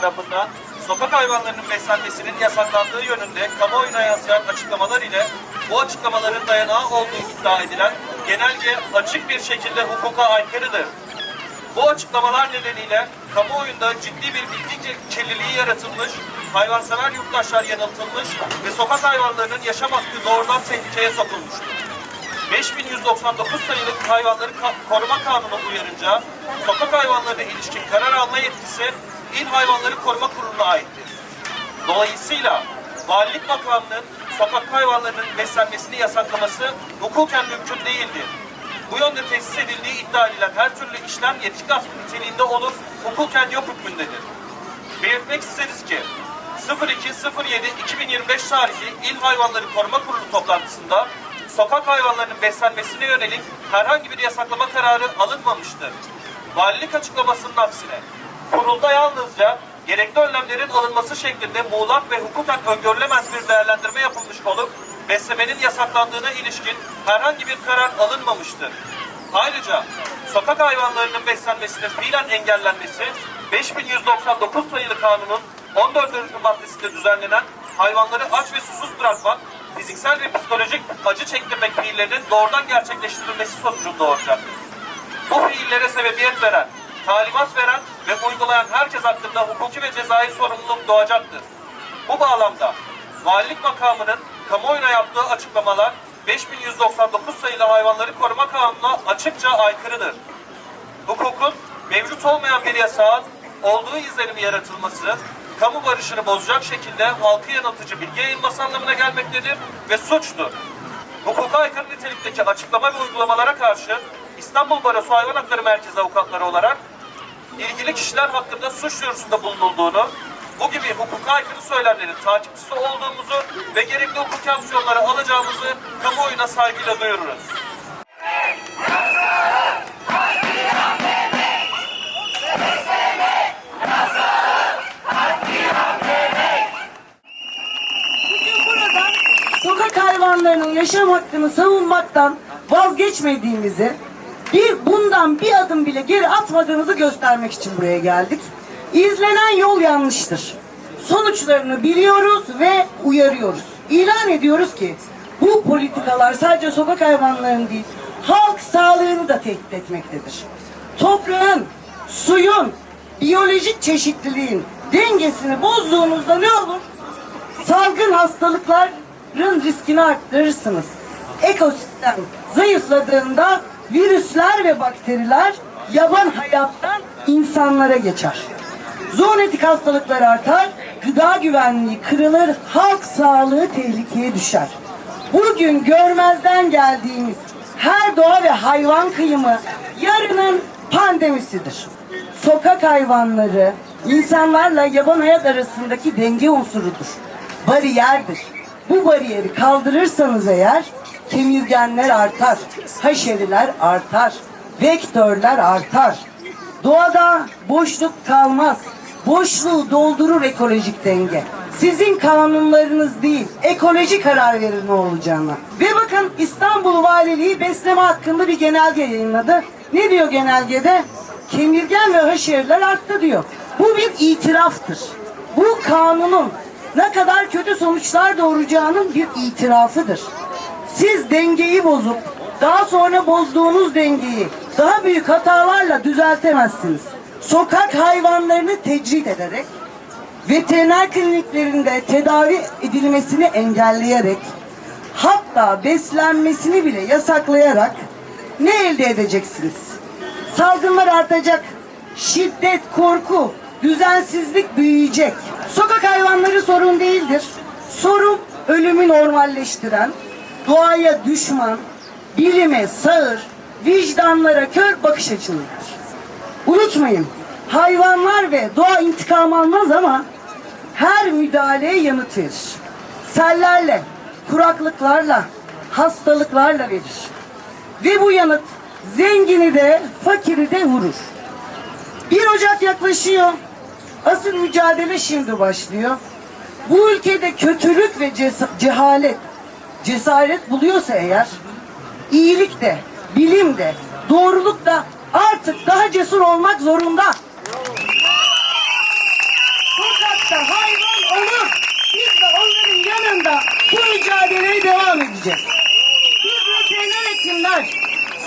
Tarafından sokak hayvanlarının beslenmesinin yasaklandığı yönünde kamuoyuna yansıyan açıklamalar ile bu açıklamaların dayanağı olduğu iddia edilen genelge açık bir şekilde hukuka aykırıdır. Bu açıklamalar nedeniyle kamuoyunda ciddi bir bilgi kirliliği yaratılmış, hayvansever yurttaşlar yanıltılmış ve sokak hayvanlarının yaşam hakkı doğrudan tehlikeye sokulmuştur. 5199 sayılı hayvanları koruma kanunu uyarınca sokak hayvanlarına ilişkin karar alma yetkisi İl Hayvanları Koruma Kurulu'na aittir. Dolayısıyla valilik makamının sokak hayvanlarının beslenmesini yasaklaması hukuken mümkün değildir. Bu yönde tesis edildiği iddia edilen her türlü işlem yetki gaspı niteliğinde olup hukuken yok hükmündedir. Belirtmek isteriz ki 02.07.2025 tarihli İl Hayvanları Koruma Kurulu toplantısında sokak hayvanlarının beslenmesine yönelik herhangi bir yasaklama kararı alınmamıştır. Valilik açıklamasının aksine kurulda yalnızca gerekli önlemlerin alınması şeklinde muğlak ve hukuken öngörülemez bir değerlendirme yapılmış olup beslemenin yasaklandığına ilişkin herhangi bir karar alınmamıştır. Ayrıca sokak hayvanlarının beslenmesinin fiilen engellenmesi 5199 sayılı kanunun 14. maddesinde düzenlenen hayvanları aç ve susuz bırakmak, fiziksel ve psikolojik acı çektirmek fiillerinin doğrudan gerçekleştirilmesi sonucunda olacaktır. Bu fiillere sebebiyet veren, talimat veren ve uygulayan herkes hakkında hukuki ve cezai sorumluluk doğacaktır. Bu bağlamda valilik makamının kamuoyuna yaptığı açıklamalar 5199 sayılı hayvanları koruma kanununa açıkça aykırıdır. Hukukun mevcut olmayan bir yasağın olduğu izlenimi yaratılması, kamu barışını bozacak şekilde halkı yanıltıcı bilgi yayılması anlamına gelmektedir ve suçtur. Hukuka aykırı nitelikteki açıklama ve uygulamalara karşı İstanbul Barosu Hayvan Hakları Merkezi avukatları olarak ilgili kişiler hakkında suç duyurusunda bulunulduğunu, bu gibi hukuka aykırı söylemlerin takipçisi olduğumuzu ve gerekli hukuki aksiyonları alacağımızı kamuoyuna saygıyla duyururuz. Hayvanlarının yaşam hakkını savunmaktan vazgeçmediğimizi, bir bundan bir adım bile geri atmadığımızı göstermek için buraya geldik. İzlenen yol yanlıştır. Sonuçlarını biliyoruz ve uyarıyoruz. İlan ediyoruz ki bu politikalar sadece sokak hayvanlarının değil, halk sağlığını da tehdit etmektedir. Toprağın, suyun, biyolojik çeşitliliğin dengesini bozduğunuzda ne olur? salgın hastalıkların riskini arttırırsınız. Ekosistem zayıfladığında virüsler ve bakteriler yaban hayattan insanlara geçer. Zoonotik hastalıklar artar, gıda güvenliği kırılır, halk sağlığı tehlikeye düşer. Bugün görmezden geldiğimiz her doğa ve hayvan kıyımı yarının pandemisidir. Sokak hayvanları insanlarla yaban hayat arasındaki denge unsurudur. Bariyerdir. Bu bariyeri kaldırırsanız eğer kemirgenler artar, haşeriler artar, vektörler artar. Doğada boşluk kalmaz. Boşluğu doldurur ekolojik denge. Sizin kanunlarınız değil, ekoloji karar verir ne olacağına. Ve bakın İstanbul Valiliği besleme hakkında bir genelge yayınladı. Ne diyor genelgede? Kemirgen ve haşeriler arttı diyor. Bu bir itiraftır. Bu kanunun ne kadar kötü sonuçlar doğuracağının bir itirafıdır. Siz dengeyi bozup daha sonra bozduğunuz dengeyi daha büyük hatalarla düzeltemezsiniz. Sokak hayvanlarını tecrit ederek, veteriner kliniklerinde tedavi edilmesini engelleyerek, hatta beslenmesini bile yasaklayarak ne elde edeceksiniz? Salgınlar artacak, şiddet, korku, düzensizlik büyüyecek. Sokak hayvanları sorun değildir. Sorun ölümü normalleştiren, doğaya düşman, bilime sağır, vicdanlara kör bakış açınızdır. Unutmayın, hayvanlar ve doğa intikam almaz ama her müdahaleye yanıt verir. Sellerle, kuraklıklarla, hastalıklarla verir. Ve bu yanıt zengini de fakiri de vurur. 1 Ocak yaklaşıyor. Asıl mücadele şimdi başlıyor. Bu ülkede kötülük ve cehalet cesaret buluyorsa eğer iyilik de, bilim de, doğruluk da artık daha cesur olmak zorunda. hayvan olur. Biz de onların yanında bu mücadeleye devam edeceğiz. Biz veteriner hekimler,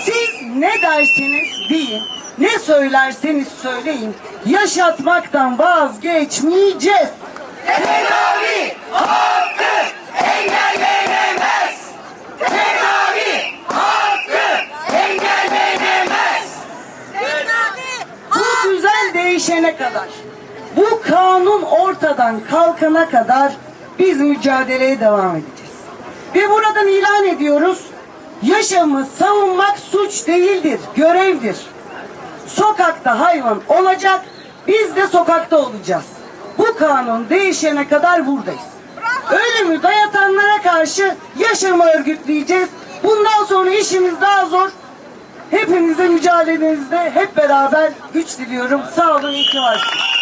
siz ne derseniz deyin, ne söylerseniz söyleyin, yaşatmaktan vazgeçmeyeceğiz. Tedavi hakkı engellenemez. Tedavi hakkı engellenemez. Bu düzen değişene kadar, bu kanun ortadan kalkana kadar biz mücadeleye devam edeceğiz. Ve buradan ilan ediyoruz, yaşamı savunmak suç değildir, görevdir. Sokakta hayvan olacak, biz de sokakta olacağız. Bu kanun değişene kadar buradayız. Ölümü dayatanlara karşı yaşamı örgütleyeceğiz. Bundan sonra işimiz daha zor. Hepinize mücadelenizde hep beraber güç diliyorum. Sağ olun, iyi ki varsınız.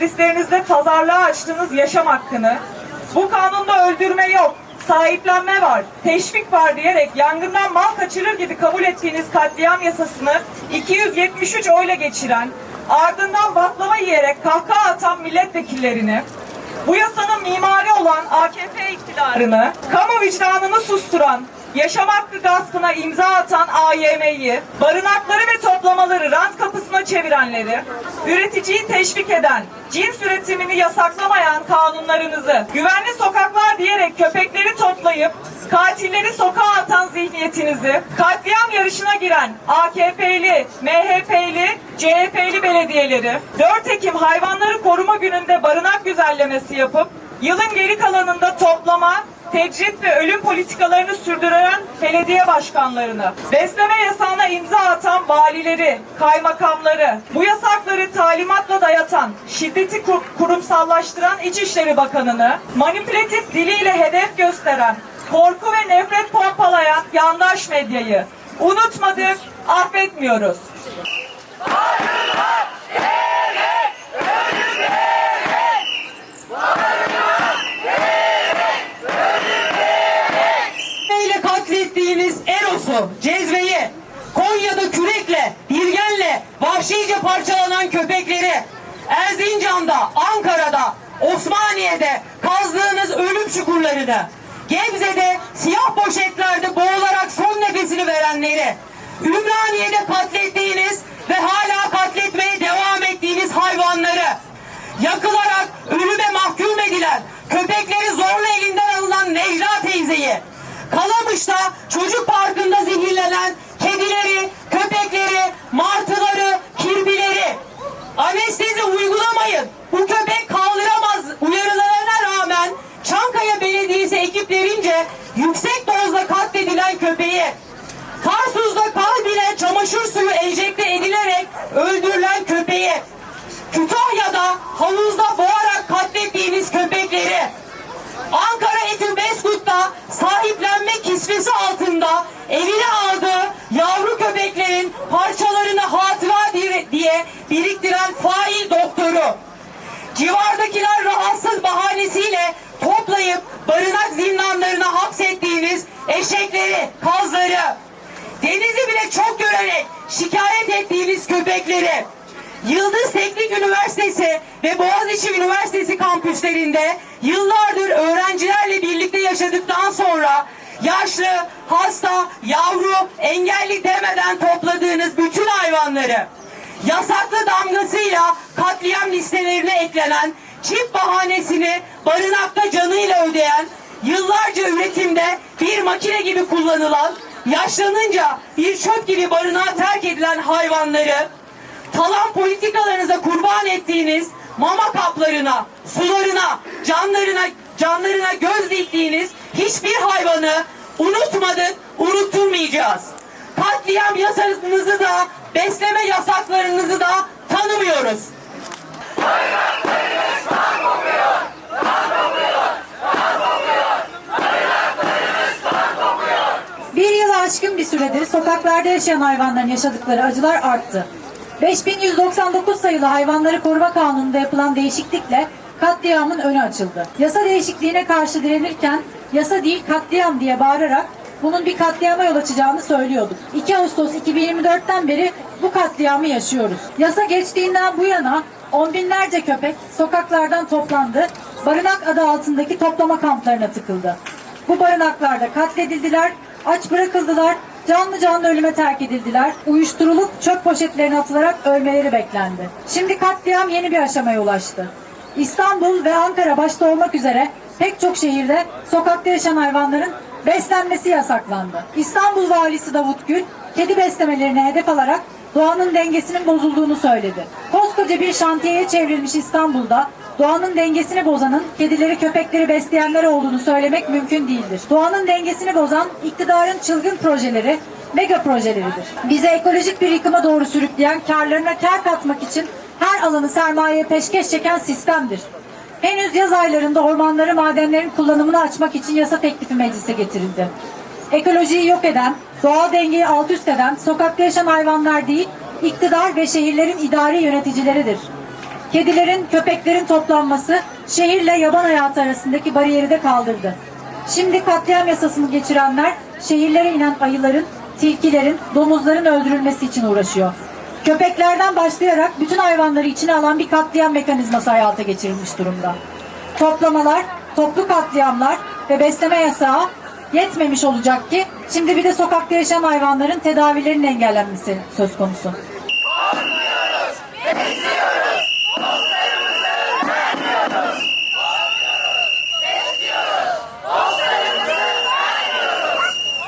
Meclislerinizde pazarlığa açtığınız yaşam hakkını, bu kanunda öldürme yok, sahiplenme var, teşvik var diyerek yangından mal kaçırır gibi kabul ettiğiniz katliam yasasını 273 oyla geçiren, ardından baklava yiyerek kahkaha atan milletvekillerini, bu yasanın mimarı olan AKP iktidarını, kamu vicdanını susturan, yaşam hakkı gaspına imza atan AYM'yi, barınakları ve toplamaları rant kapısına çevirenleri, üreticiyi teşvik eden, cins üretimini yasaklamayan kanunlarınızı, güvenli sokaklar diyerek köpekleri toplayıp katilleri sokağa atan zihniyetinizi, katliam yarışına giren AKP'li, MHP'li, CHP'li belediyeleri, 4 Ekim Hayvanları Koruma Günü'nde barınak güzellemesi yapıp yılın geri kalanında toplama, tecrit ve ölüm politikalarını sürdüren belediye başkanlarını, besleme yasağına imza atan valileri, kaymakamları, bu yasakları talimatla dayatan, şiddeti kur- kurumsallaştıran İçişleri Bakanı'nı, manipülatif diliyle hedef gösteren, korku ve nefret pompalayan yandaş medyayı unutmadık, affetmiyoruz. ile Eros'u, Cezve'yi, Konya'da kürekle, Şehirde vahşice parçalanan köpekleri, Erzincan'da, Ankara'da, Osmaniye'de kazdığınız ölüm çukurlarını, Gebze'de siyah poşetlerde boğularak son nefesini verenleri, Ümraniye'de katlettiğiniz ve hala katletmeye devam ettiğiniz hayvanları, yakılarak ölüme mahkum edilen, köpekleri zorla elinden alınan Necla teyzeyi, Kalamış'ta çocuk parkında zehirlenen kedileri, köpekleri, martıları, kirpileri, anestezi uygulamayın. Bu köpek kaldıramaz uyarılarına rağmen Çankaya Belediyesi ekiplerince yüksek dozda katledilen köpeği, Tarsuz'da kalbine çamaşır suyu enjekte edilerek öldürülen köpeği, Kütahya'da havuzda boğarak katlettiğiniz köpekleri, Beskut'ta sahiplenme kisvesi altında evine aldığı yavru köpeklerin parçalarını hatıra diye biriktiren fail doktoru, civardakiler rahatsız bahanesiyle toplayıp barınak zindanlarına hapsettiğiniz eşekleri, kazları, denizi bile çok görerek şikayet ettiğiniz köpekleri, Yıldız Teknik Üniversitesi ve Boğaziçi Üniversitesi kampüslerinde yıllardır öğrencilerle birlikte yaşadıktan sonra yaşlı, hasta, yavru, engelli demeden topladığınız bütün hayvanları yasaklı damgasıyla katliam listelerine eklenen çip bahanesini barınakta canıyla ödeyen yıllarca üretimde bir makine gibi kullanılan yaşlanınca bir çöp gibi barınağa terk edilen hayvanları talan politikalarınıza kurban ettiğiniz mama kaplarına, sularına, canlarına, canlarına göz diktiğiniz hiçbir hayvanı unutmadık, unutturmayacağız. Katliam yasanızı da, besleme yasaklarınızı da tanımıyoruz. Bir yılı aşkın bir süredir sokaklarda yaşayan hayvanların yaşadıkları acılar arttı. 5199 sayılı Hayvanları Koruma Kanunu'nda yapılan değişiklikle katliamın önü açıldı. Yasa değişikliğine karşı direnirken yasa değil katliam diye bağırarak bunun bir katliama yol açacağını söylüyorduk. 2 Ağustos 2024'ten beri bu katliamı yaşıyoruz. Yasa geçtiğinden bu yana on binlerce köpek sokaklardan toplandı, barınak adı altındaki toplama kamplarına tıkıldı. Bu barınaklarda katledildiler, aç bırakıldılar, canlı canlı ölüme terk edildiler, uyuşturulup çöp poşetlerine atılarak ölmeleri beklendi. Şimdi katliam yeni bir aşamaya ulaştı. İstanbul ve Ankara başta olmak üzere pek çok şehirde sokakta yaşayan hayvanların beslenmesi yasaklandı. İstanbul valisi Davut Gül, kedi beslemelerini hedef alarak doğanın dengesinin bozulduğunu söyledi. Koskoca bir şantiyeye çevrilmiş İstanbul'da doğanın dengesini bozanın kedileri köpekleri besleyenler olduğunu söylemek mümkün değildir. Doğanın dengesini bozan iktidarın çılgın projeleri mega projeleridir. Bizi ekolojik bir yıkıma doğru sürükleyen karlarına kar katmak için her alanı sermayeye peşkeş çeken sistemdir. Henüz yaz aylarında ormanları madenlerin kullanımını açmak için yasa teklifi meclise getirildi. Ekolojiyi yok eden, doğal dengeyi alt üst eden sokakta yaşayan hayvanlar değil, iktidar ve şehirlerin idari yöneticileridir. Kedilerin, köpeklerin toplanması şehirle yaban hayatı arasındaki bariyeri de kaldırdı. Şimdi katliam yasasını geçirenler şehirlere inen ayıların, tilkilerin, domuzların öldürülmesi için uğraşıyor. Köpeklerden başlayarak bütün hayvanları içine alan bir katliam mekanizması hayata geçirilmiş durumda. Toplamalar, toplu katliamlar ve besleme yasağı yetmemiş olacak ki şimdi bir de sokakta yaşayan hayvanların tedavilerinin engellenmesi söz konusu.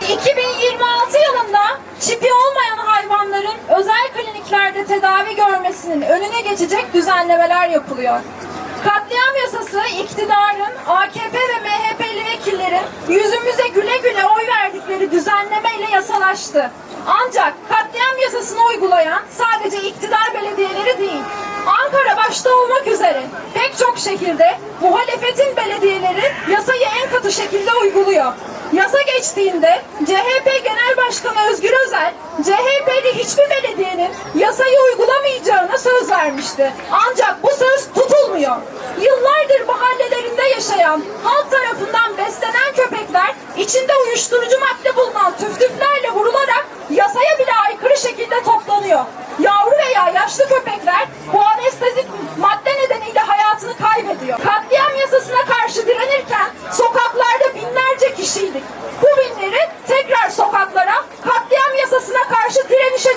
2026 yılında çipi olmayan hayvanların özel kliniklerde tedavi görmesinin önüne geçecek düzenlemeler yapılıyor. Katliam yasası iktidarın, AKP ve MHP'li vekillerin yüzümüze güle güle oy verdikleri düzenlemeyle yasalaştı. Ancak katliam yasasını uygulayan sadece iktidar belediyeleri değil, Ankara başta olmak üzere pek çok şehirde muhalefetin belediyeleri yasayı en katı şekilde uyguluyor. Yasa geçtiğinde CHP Genel Başkanı Özgür Özel, CHP'li hiçbir belediyenin yasayı uygulamayacağına söz vermişti. Ancak bu söz tutulmuyor. Yıllardır mahallelerinde yaşayan, halk tarafından beslenen köpekler içinde uyuşturucu madde bulunan tüftüflerle vurularak yasaya bile aykırı şekilde toplanıyor. Yavru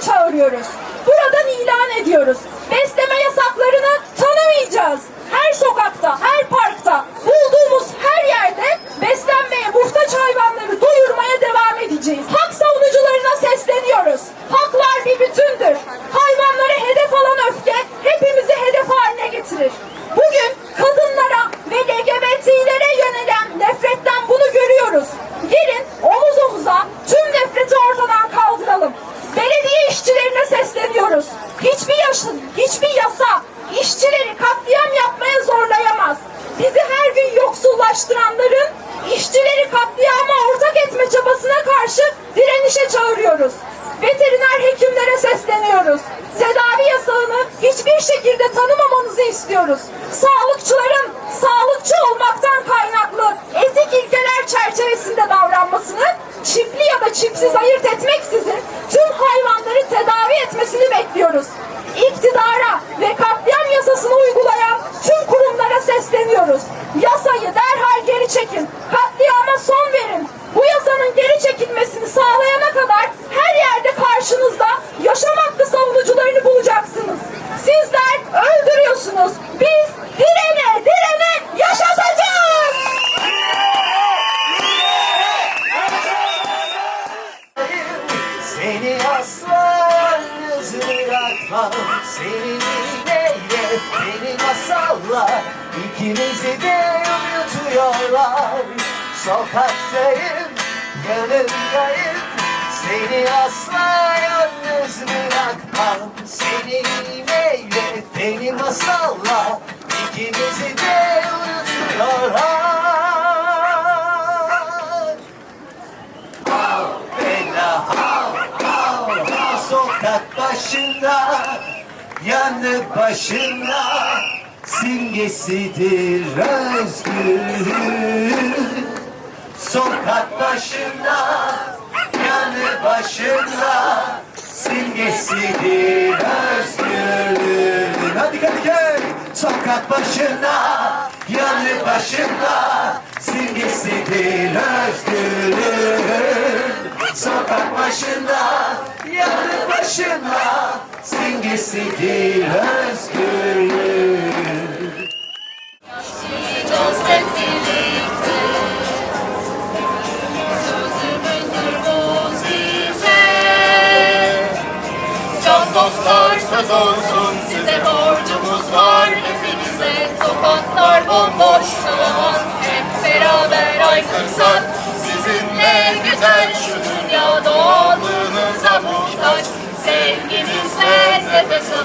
çağırıyoruz. Buradan ilan ediyoruz. Besleme yasaklarını tanımayacağız. Her sokakta, her parkta, bulduğumuz her yerde beslenmeye muhtaç hayvanları doyurmaya devam edeceğiz. Hak savunucularına sesleniyoruz. Haklar bir bütündür. Hayvanları hedef alan öfke hepimizi hedef haline getirir. Bugün kadınlara ve LGBT'lere yönelen nefretten bunu görüyoruz. Gelin omuz omuza tüm nefreti ortadan kaldıralım. Belediye işçilerine sesleniyoruz. Hiçbir yaşın, hiçbir yasa işçileri katliam yapmaya zorlayamaz. Bizi her gün yoksullaştıranların işçileri katliama ortak etme çabasına karşı direnişe çağırıyoruz. Veteriner hekimlere sesleniyoruz. Tedavi yasağını hiçbir şekilde tanımamanızı istiyoruz. Sağlıkçıların sağlıkçı olmaktan kaynaklı etik ilkeler çerçevesinde davranmasını, çipli ya da çipsiz ayırt etmeksizin tüm hayvanları tedavi etmesini bekliyoruz. İktidara ve katliam yasasını uygulayan tüm kurumlara sesleniyoruz. Bırakmam Seninle beni masallar İkimizi de uyutuyorlar Sokaktayım, yanındayım Seni asla yalnız bırakmam. Seninle beni masallar İkimizi de uyutuyorlar Sokak başında Yanı başında Simgesidir özgür Sokak başında Yanı başında Simgesidir özgürlüğün. Hadi hadi gel. Sokak başında Yanı başında Simgesidir özgürlüğün Sokak başında Yanı başında Simgesidir özgürlüğün Yaşayacağız Yes, sir.